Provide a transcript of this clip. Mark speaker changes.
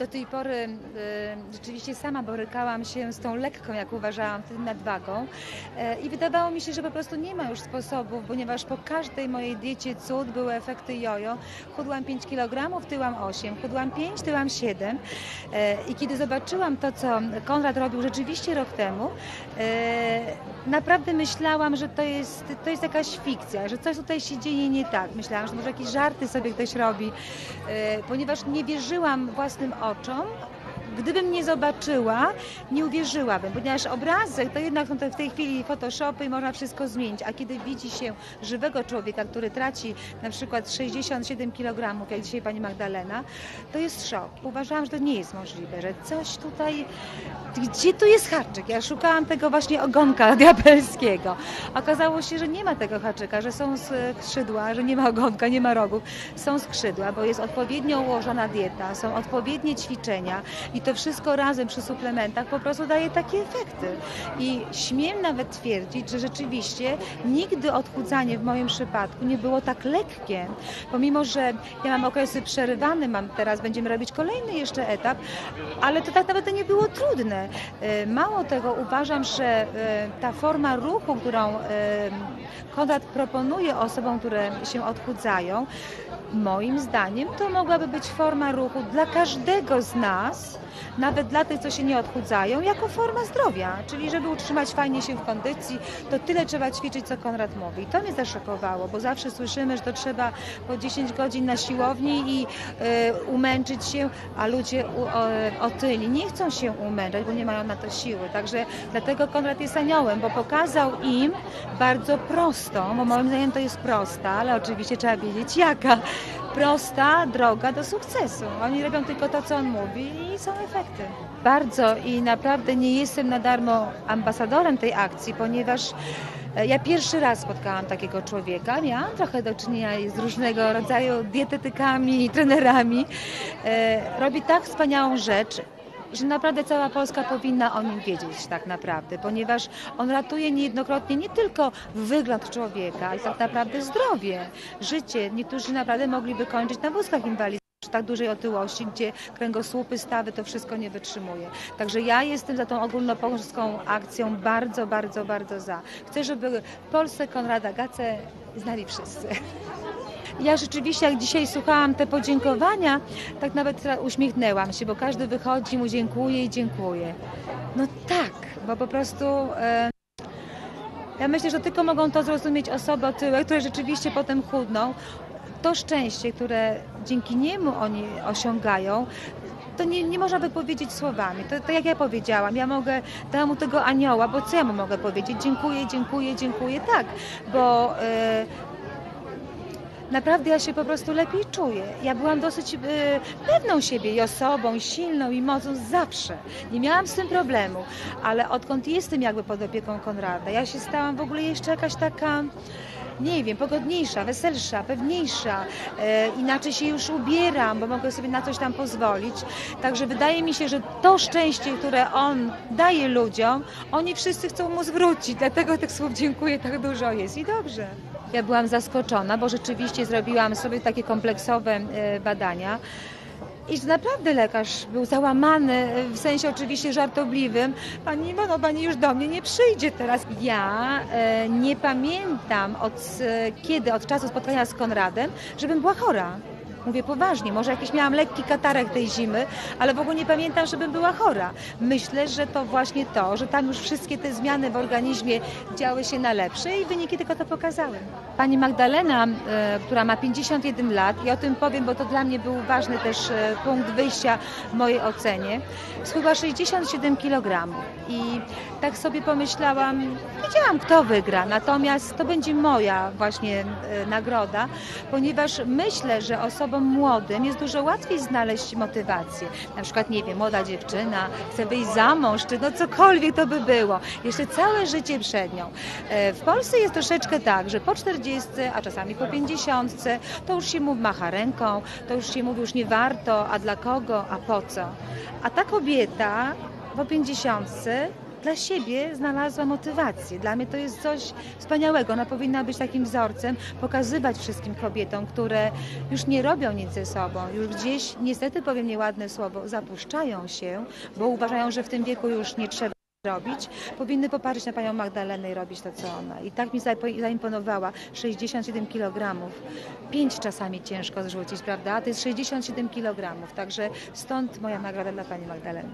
Speaker 1: do tej pory y, rzeczywiście sama borykałam się z tą lekką, jak uważałam, wtedy nadwagą y, i wydawało mi się, że po prostu nie ma już sposobów, ponieważ po każdej mojej diecie cud były efekty jojo. Chudłam 5 kg, tyłam 8, chudłam 5, tyłam 7 y, i kiedy zobaczyłam to, co Konrad robił rzeczywiście rok temu, naprawdę myślałam, że to jest, to jest jakaś fikcja, że coś tutaj się dzieje nie tak. Myślałam, że może jakieś żarty sobie ktoś robi, ponieważ nie wierzyłam własnym oczom, o? Gdybym nie zobaczyła, nie uwierzyłabym, ponieważ obrazek to jednak są w tej chwili Photoshopy i można wszystko zmienić, a kiedy widzi się żywego człowieka, który traci na przykład 67 kg, jak dzisiaj pani Magdalena, to jest szok. Uważałam, że to nie jest możliwe, że coś tutaj, gdzie tu jest haczyk? Ja szukałam tego właśnie ogonka diabelskiego. Okazało się, że nie ma tego haczyka, że są skrzydła, że nie ma ogonka, nie ma rogów. Są skrzydła, bo jest odpowiednio ułożona dieta, są odpowiednie ćwiczenia i to wszystko razem przy suplementach po prostu daje takie efekty. I śmiem nawet twierdzić, że rzeczywiście nigdy odchudzanie w moim przypadku nie było tak lekkie. Pomimo, że ja mam okresy przerywane, mam teraz będziemy robić kolejny jeszcze etap, ale to tak naprawdę nie było trudne. E, mało tego, uważam, że e, ta forma ruchu, którą e, Konrad proponuje osobom, które się odchudzają, moim zdaniem to mogłaby być forma ruchu dla każdego z nas, nawet dla tych, co się nie odchudzają, jako forma zdrowia. Czyli żeby utrzymać fajnie się w kondycji, to tyle trzeba ćwiczyć, co Konrad mówi. I to mnie zaszokowało, bo zawsze słyszymy, że to trzeba po 10 godzin na siłowni i y, umęczyć się, a ludzie u, o, otyli nie chcą się umęczać, bo nie mają na to siły. Także dlatego Konrad jest aniołem, bo pokazał im bardzo prosto, bo moim zdaniem to jest prosta, ale oczywiście trzeba wiedzieć jaka prosta droga do sukcesu. Oni robią tylko to, co on mówi i są efekty. Bardzo i naprawdę nie jestem na darmo ambasadorem tej akcji, ponieważ e, ja pierwszy raz spotkałam takiego człowieka. Miałam trochę do czynienia z różnego rodzaju dietetykami i trenerami. E, robi tak wspaniałą rzecz że naprawdę cała Polska powinna o nim wiedzieć tak naprawdę, ponieważ on ratuje niejednokrotnie nie tylko wygląd człowieka, ale tak naprawdę zdrowie, życie. Niektórzy naprawdę mogliby kończyć na wózkach inwalidzkich przy tak dużej otyłości, gdzie kręgosłupy, stawy to wszystko nie wytrzymuje. Także ja jestem za tą ogólnopolską akcją bardzo, bardzo, bardzo za. Chcę, żeby w Polsce Konrada Gacę znali wszyscy. Ja rzeczywiście, jak dzisiaj słuchałam te podziękowania, tak nawet uśmiechnęłam się, bo każdy wychodzi, mu dziękuję i dziękuję. No tak, bo po prostu... E, ja myślę, że tylko mogą to zrozumieć osoby otyłe, które rzeczywiście potem chudną. To szczęście, które dzięki niemu oni osiągają, to nie, nie można by powiedzieć słowami. To, to jak ja powiedziałam, ja mogę, dać mu tego anioła, bo co ja mu mogę powiedzieć? Dziękuję, dziękuję, dziękuję, tak, bo... Naprawdę ja się po prostu lepiej czuję. Ja byłam dosyć y, pewną siebie i osobą, silną, i mocą zawsze. Nie miałam z tym problemu, ale odkąd jestem jakby pod opieką Konrada, ja się stałam w ogóle jeszcze jakaś taka nie wiem, pogodniejsza, weselsza, pewniejsza, e, inaczej się już ubieram, bo mogę sobie na coś tam pozwolić. Także wydaje mi się, że to szczęście, które on daje ludziom, oni wszyscy chcą mu zwrócić, dlatego tych słów dziękuję tak dużo jest i dobrze. Ja byłam zaskoczona, bo rzeczywiście zrobiłam sobie takie kompleksowe e, badania. I naprawdę lekarz był załamany, w sensie oczywiście żartobliwym. Pani Iwono, pani już do mnie nie przyjdzie teraz. Ja e, nie pamiętam od e, kiedy, od czasu spotkania z Konradem, żebym była chora. Mówię poważnie, może jakiś miałam lekki katarek tej zimy, ale w ogóle nie pamiętam, żebym była chora. Myślę, że to właśnie to, że tam już wszystkie te zmiany w organizmie działy się na lepsze i wyniki tylko to pokazały. Pani Magdalena, e, która ma 51 lat i o tym powiem, bo to dla mnie był ważny też e, punkt wyjścia w mojej ocenie, schudła 67 kg i tak sobie pomyślałam, wiedziałam kto wygra, natomiast to będzie moja właśnie e, nagroda, ponieważ myślę, że osoba osobom młodym jest dużo łatwiej znaleźć motywację. Na przykład, nie wiem, młoda dziewczyna chce wyjść za mąż, czy no cokolwiek to by było. Jeszcze całe życie przed nią. E, w Polsce jest troszeczkę tak, że po 40, a czasami po 50, to już się mówi, macha ręką, to już się mówi, już nie warto, a dla kogo, a po co. A ta kobieta po 50 dla siebie znalazła motywację. Dla mnie to jest coś wspaniałego. Ona powinna być takim wzorcem, pokazywać wszystkim kobietom, które już nie robią nic ze sobą, już gdzieś, niestety powiem nieładne słowo, zapuszczają się, bo uważają, że w tym wieku już nie trzeba robić, powinny popatrzeć na panią Magdalenę i robić to, co ona. I tak mi zaimponowała 67 kg. Pięć czasami ciężko zrzucić, prawda? A to jest 67 kg. Także stąd moja nagroda dla pani Magdaleny.